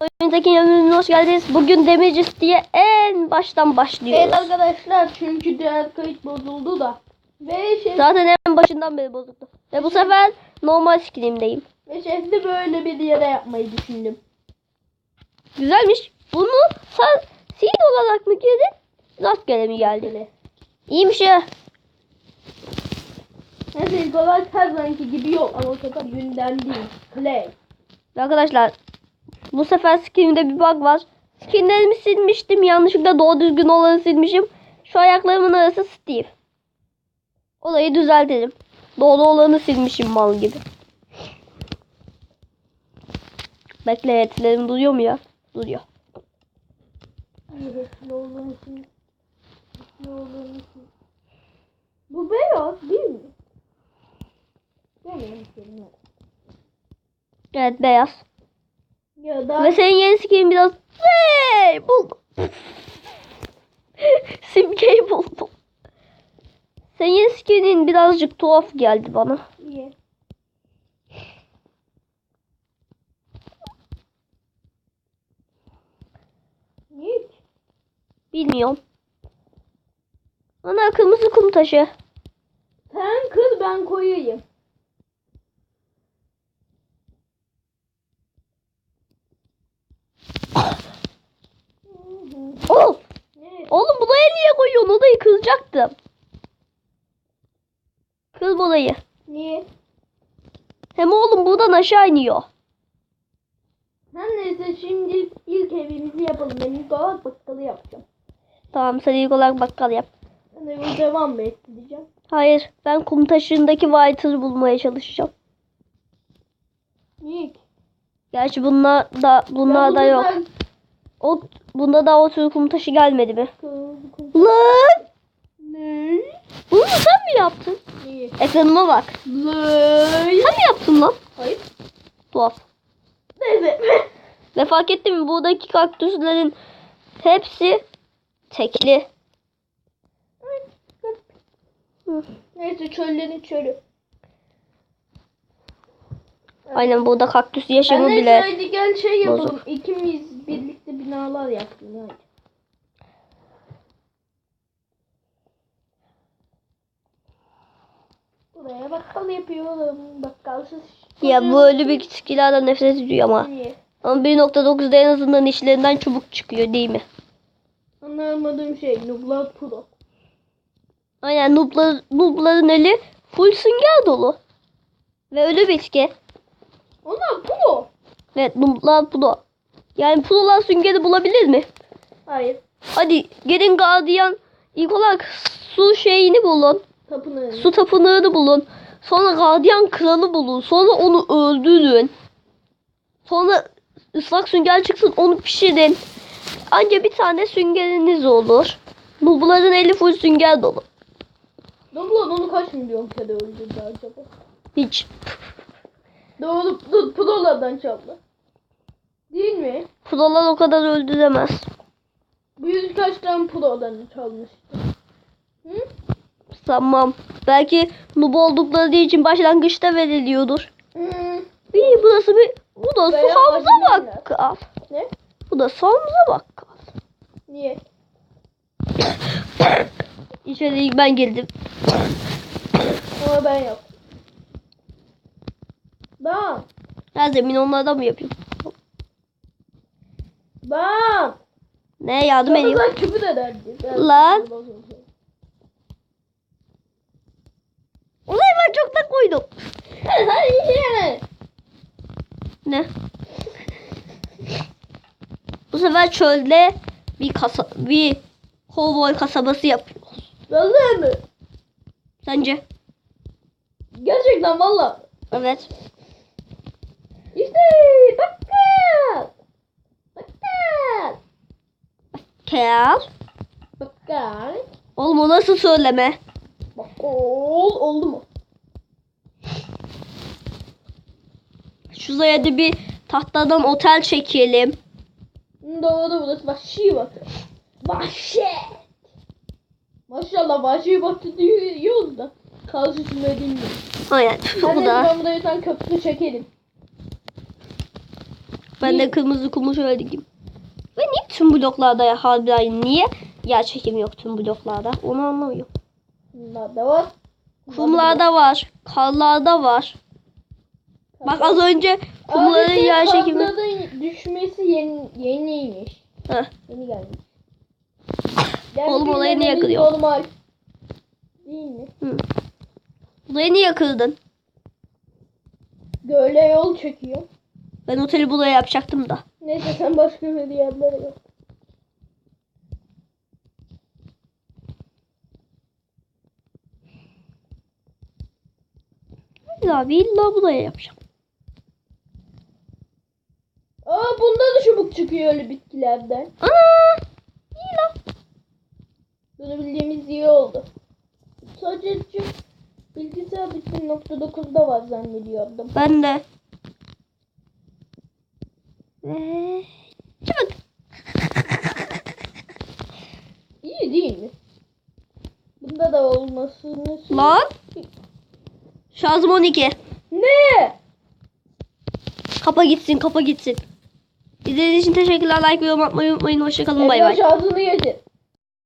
Oyundaki yanımına hoş geldiniz. Bugün Demircis diye en baştan başlıyoruz. Evet arkadaşlar çünkü diğer kayıt bozuldu da. Ve şef, Zaten en başından beri bozuldu. Ve bu sefer normal screen'deyim. ve şefli böyle bir yere yapmayı düşündüm. Güzelmiş. Bunu sen seed olarak mı girdin? Rastgele mi geldi? İyiymiş ya. Neyse ilk olarak her zamanki gibi yok ama o sefer günden değil. Play. Arkadaşlar bu sefer screen'de bir bug var. Skinlerimi silmiştim. Yanlışlıkla doğru düzgün olanı silmişim. Şu ayaklarımın arası Steve. Olayı düzeltelim. Doğru olanı silmişim mal gibi. Bekle etlerim duruyor mu ya? Duruyor. Bu beyaz değil mi? Evet beyaz. Ya da Ve senin yeni skin biraz... Hey! Buldum. Simgeyi buldum. Senin skinin birazcık tuhaf geldi bana. Niye ki? Bilmiyorum. Ana kırmızı kum taşı. Sen kız ben koyayım. Oh! Ne? Oğlum buraya niye koyuyorsun? Odayı kıracaktım. Kız odayı. Niye? Hem oğlum buradan aşağı iniyor. Her neyse şimdi ilk evimizi yapalım. Ben ilk olarak bakkalı yapacağım. Tamam sen ilk olarak bakkal yap. Ben de devam mı ettireceğim? Hayır ben kum taşındaki Whiter'ı bulmaya çalışacağım. Niye ki? Gerçi bunlar da bunlar da Ben yok. O bunda da o kum taşı gelmedi mi? Lan! Ne? Bunu sen mi yaptın? Niye? Ekranıma bak. Lay. Sen mi yaptın lan? Hayır. Tuhaf. Neyse. Ve fark ettin mi buradaki kaktüslerin hepsi tekli. Neyse çöllerin çölü. Aynen burada kaktüs yaşamı Ben de bile. gel şey yapalım. bozuk. İkimiz birlikte binalar yapalım. Hadi. Buraya bakkal yapıyorum. Bakkalsız. Ya böyle bir skillerden nefret ediyor ama. Niye? Ama 1.9'da en azından işlerinden çubuk çıkıyor değil mi? Anlamadığım şey Nublar Pro. Aynen nooblar, noobların eli full sünger dolu. Ve ölü bitki. Onlar Pro. Evet nooblar pro. Yani prolar süngeri bulabilir mi? Hayır. Hadi gelin gardiyan ilk olarak su şeyini bulun. Tapınağı. Su tapınağını bulun. Sonra gardiyan kralı bulun. Sonra onu öldürün. Sonra ıslak sünger çıksın onu pişirin. Anca bir tane süngeriniz olur. Noobların eli full sünger dolu. Nublar onu kaç milyon kere öldürdü acaba? Hiç. Doğru dur, Pro'lardan çaldı. Değil mi? Prolar o kadar öldüremez. Bu yüz kaç tane Pro'dan çalmıştı? Hı? Tamam. Belki noob oldukları için başlangıçta veriliyordur. Hmm. İyi burası bir... Bu da su havuza bakkal. Ne? Bu da su havuza bakkal. Niye? İçeri ben girdim. Ama ben yaptım. Bam. Her zemin onlardan mı yapayım? Bam. Ne yardım edeyim? Kapıdan küfür ederdi. Ben- Lan. Orayı ben çoktan koydum. Hayır. Ne? Bu sefer çölde bir kasa bir kovboy kasabası yapıyoruz. Vallahi mi? Sence? Gerçekten valla. Evet. İşte bakkal. Bakkal. Kel. Bakkal. Oğlum o nasıl söyleme? Bakkal. Oldu mu? Şuraya da bir tahtadan otel çekelim. Doğru burası vahşi batı. Vahşet. Maşallah vahşi batı diyoruz da. Karşısında bilmiyorum. Aynen. Ben Bu da. ben buraya köprü çekelim. Ben de kırmızı kumu şöyle dikeyim. Ve niye tüm bloklarda ya harbiden niye yer çekimi yok tüm bloklarda? Onu anlamıyorum. Bunlar da var. Kumlarda var, karlarda var. Bak az önce kumların Adeta yer çekimi. karların düşmesi yeni, yeniymiş. Heh. Yeni gelmiş. Oğlum olayı niye kırıyor? Normal. Değil mi? Burayı niye kırdın? Göle yol çekiyor. Ben oteli buraya yapacaktım da. Neyse sen başka bir yerlere bak. Hayır abi illa buraya yapacağım. Aa bunda da çubuk çıkıyor öyle bitkilerden. Ana! İyi lan. Bunu bildiğimiz iyi oldu. Sadece bilgisayar bitim nokta 9'da var zannediyordum. Ben de. Ve... Çabuk. İyi değil mi? Bunda da olmasını... Lan. Şarjım 12. Ne? Kapa gitsin kapa gitsin. İzlediğiniz için teşekkürler. Like ve yorum atmayı unutmayın. Hoşçakalın. Bay bay. şarjını getir.